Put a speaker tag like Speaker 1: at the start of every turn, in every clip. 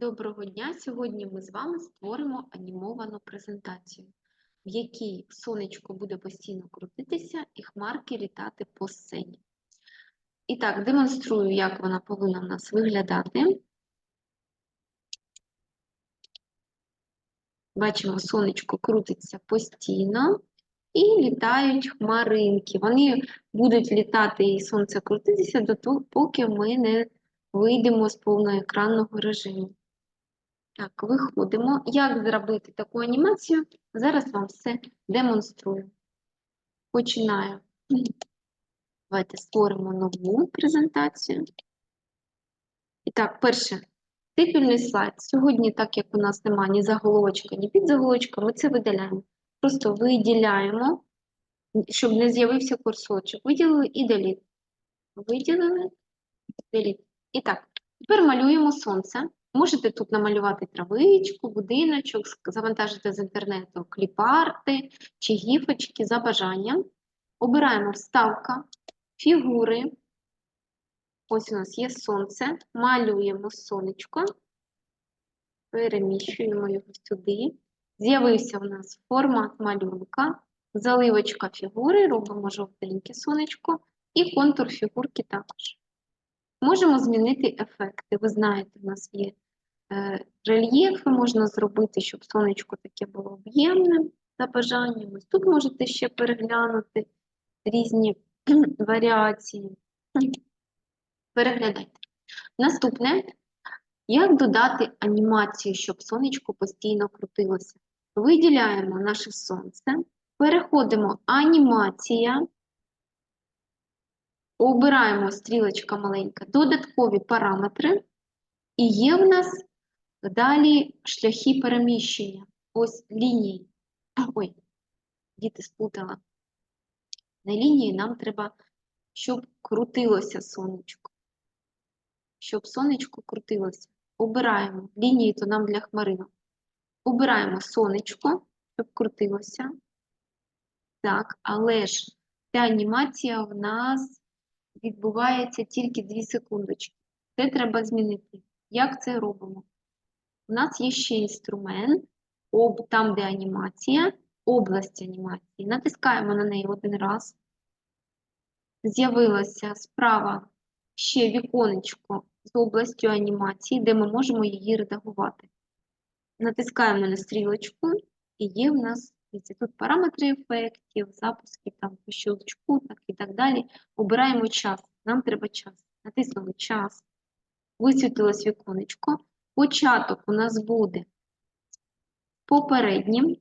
Speaker 1: Доброго дня! Сьогодні ми з вами створимо анімовану презентацію, в якій сонечко буде постійно крутитися і хмарки літати по сцені. І так, демонструю, як вона повинна в нас виглядати. Бачимо, сонечко крутиться постійно і літають хмаринки. Вони будуть літати і сонце крутитися до того, поки ми не вийдемо з повноекранного режиму. Так, виходимо. Як зробити таку анімацію? Зараз вам все демонструю. Починаю. Давайте створимо нову презентацію. І так, перше, титульний слайд. Сьогодні, так як у нас немає ні заголовочка, ні підзаголовочка, ми це видаляємо. Просто виділяємо, щоб не з'явився курсорчик. Виділили і деліт. Виділили, деліт. І так, тепер малюємо сонце. Можете тут намалювати травичку, будиночок, завантажити з інтернету кліпарти чи гіфочки за бажанням. Обираємо вставка, фігури. Ось у нас є сонце. Малюємо сонечко. Переміщуємо його сюди. З'явився у нас формат малюнка, заливочка фігури, робимо жовтеньке сонечко і контур фігурки також. Можемо змінити ефекти. Ви знаєте, у нас є е, рельєфи, можна зробити, щоб сонечко таке було об'ємним за бажанням. Ось тут можете ще переглянути різні варіації. Переглядайте. Наступне, як додати анімацію, щоб сонечко постійно крутилося. Виділяємо наше сонце, переходимо анімація. Обираємо стрілочка маленька, додаткові параметри, і є в нас далі шляхи переміщення. Ось лінії. Ой, діти сплутала. На лінії нам треба, щоб крутилося сонечко. Щоб сонечко крутилося. Обираємо лінії, то нам для хмаринок. Обираємо сонечко, щоб крутилося. Так, але ж ця анімація в нас відбувається тільки 2 секундочки. Це треба змінити. Як це робимо? У нас є ще інструмент, об, там, де анімація, область анімації. Натискаємо на неї один раз. З'явилося справа ще віконечко з областю анімації, де ми можемо її редагувати. Натискаємо на стрілочку, і є в нас тут параметри ефектів, запуски там по щелчку так і так далі. Обираємо час. Нам треба час. Натиснули час. Висвітилось віконечко. Початок у нас буде попереднім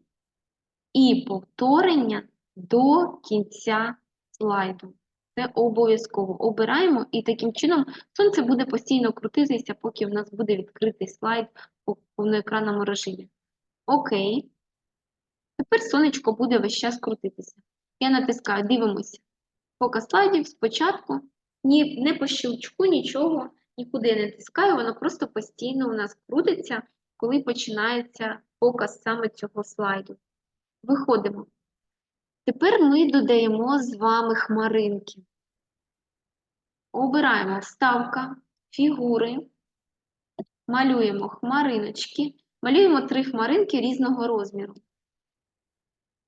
Speaker 1: і повторення до кінця слайду. Це обов'язково обираємо, і таким чином сонце буде постійно крутитися, поки в нас буде відкритий слайд у повноекранному режимі. Окей. Тепер сонечко буде весь час крутитися. Я натискаю, дивимося. Показ слайдів спочатку, ні, не по щелчку, нічого, нікуди не натискаю, воно просто постійно у нас крутиться, коли починається показ саме цього слайду. Виходимо. Тепер ми додаємо з вами хмаринки. Обираємо вставка, фігури, малюємо хмариночки, малюємо три хмаринки різного розміру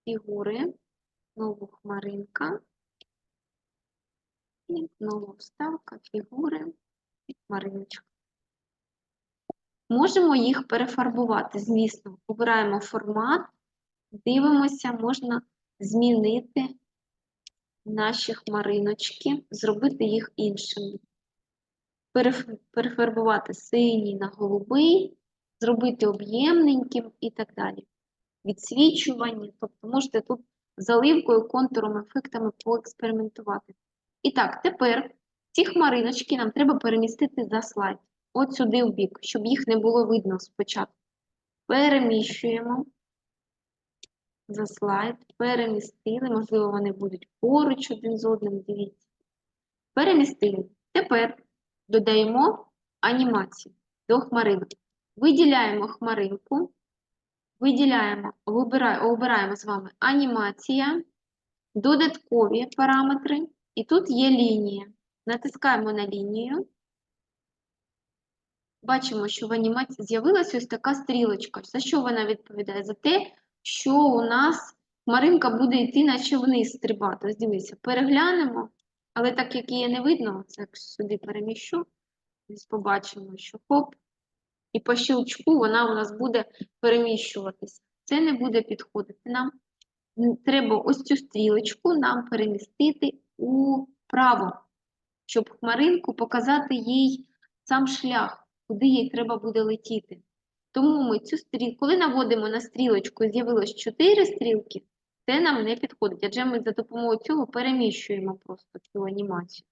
Speaker 1: фігури, знову хмаринка, і знову вставка, фігури і хмариночка. Можемо їх перефарбувати, звісно, обираємо формат, дивимося, можна змінити наші хмариночки, зробити їх іншими. Перефарбувати синій на голубий, зробити об'ємненьким і так далі відсвічування, тобто можете тут заливкою, контуром, ефектами поекспериментувати. І так, тепер ці хмариночки нам треба перемістити за слайд. От сюди в бік, щоб їх не було видно спочатку. Переміщуємо за слайд, перемістили, можливо, вони будуть поруч один з одним, дивіться. Перемістили. Тепер додаємо анімацію до хмаринок. Виділяємо хмаринку, Виділяємо, обираємо з вами анімація, додаткові параметри, і тут є лінія. Натискаємо на лінію. бачимо, що в анімації з'явилася ось така стрілочка. За що вона відповідає? За те, що у нас хмаринка буде йти, наче вниз стрибати. Ось дивіться, переглянемо, але так як її не видно, це сюди переміщу, ось побачимо, що хоп, і по щелчку вона у нас буде переміщуватися. Це не буде підходити нам. Треба ось цю стрілочку нам перемістити управо, щоб хмаринку показати їй сам шлях, куди їй треба буде летіти. Тому ми цю стрілку, коли наводимо на стрілочку, з'явилось 4 стрілки, це нам не підходить, адже ми за допомогою цього переміщуємо просто цю анімацію.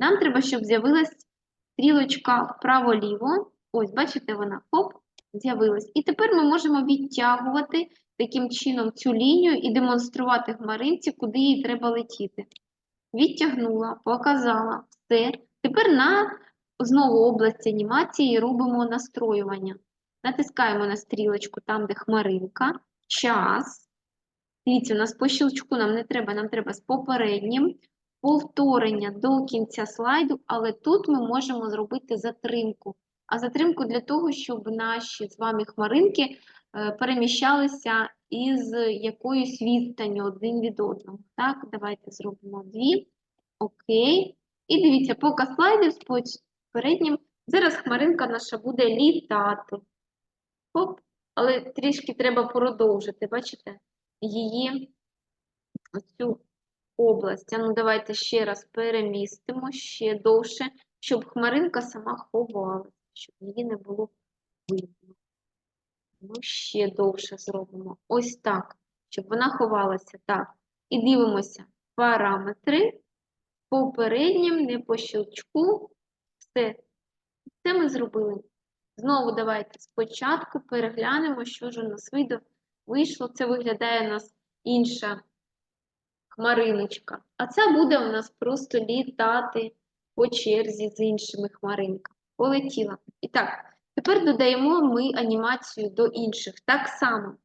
Speaker 1: Нам треба, щоб з'явилась стрілочка вправо-ліво. Ось, бачите, вона хоп, з'явилась. І тепер ми можемо відтягувати таким чином цю лінію і демонструвати хмаринці, куди їй треба летіти. Відтягнула, показала, все. Тепер на знову область анімації робимо настроювання. Натискаємо на стрілочку там, де хмаринка, час. Дивіться, у нас по щелчку нам не треба, нам треба з попереднім, повторення до кінця слайду, але тут ми можемо зробити затримку. А затримку для того, щоб наші з вами хмаринки е, переміщалися із якоюсь відстанню один від одного. Так, давайте зробимо дві. Окей. І дивіться, поки слайдів з попереднім, зараз хмаринка наша буде літати. Хоп, але трішки треба продовжити, бачите, її цю область. А ну, давайте ще раз перемістимо ще довше, щоб хмаринка сама ховалася, щоб її не було видно. Ну, ще довше зробимо. Ось так, щоб вона ховалася. Так. І дивимося параметри. Попереднім, не по щелчку. Все. Це ми зробили. Знову давайте спочатку переглянемо, що ж у нас вийшло. Це виглядає у нас інша хмариночка. А ця буде у нас просто літати по черзі з іншими хмаринками. Полетіла. І так, тепер додаємо ми анімацію до інших. Так само,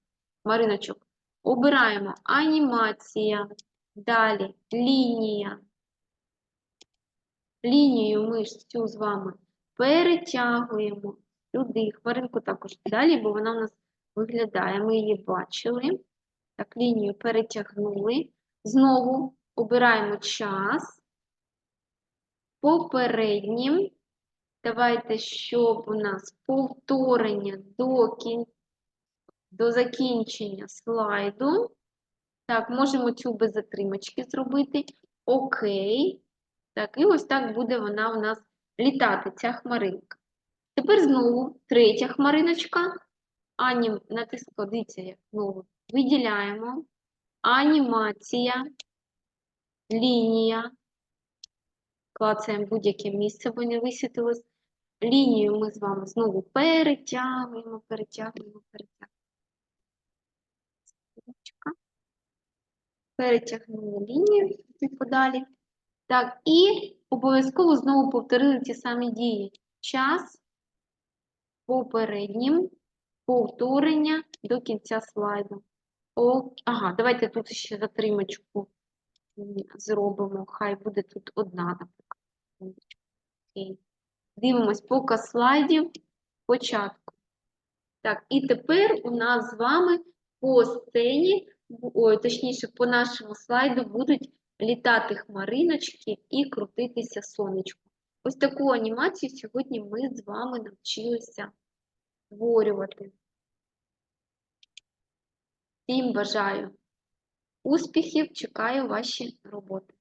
Speaker 1: хмариночок. Обираємо анімація, далі лінія. Лінію ми ж цю з вами перетягуємо сюди. Хмаринку також далі, бо вона у нас виглядає. Ми її бачили. Так, лінію перетягнули. Знову обираємо час. Попереднім. Давайте, щоб у нас повторення до, кін... до закінчення слайду. Так, можемо цю без затримочки зробити. Окей. Так, і ось так буде вона у нас літати, ця хмаринка. Тепер знову третя хмариночка. Анім, натиск, дивіться, як знову. Виділяємо. Анімація, лінія. Клацаємо будь-яке місце, бо не висвітилось. Лінію ми з вами знову перетягуємо, перетягуємо, перетягуємо. Перетягнули лінію і подалі. Так, і обов'язково знову повторили ті самі дії. Час, попереднім, повторення до кінця слайду. О, ага, давайте тут ще затримочку зробимо. Хай буде тут одна, наприклад. Окей. Дивимось поки слайдів початку. Так, і тепер у нас з вами по сцені, ой, точніше, по нашому слайду будуть літати хмариночки і крутитися сонечко. Ось таку анімацію сьогодні ми з вами навчилися створювати. Всім бажаю успіхів, чекаю ваші роботи.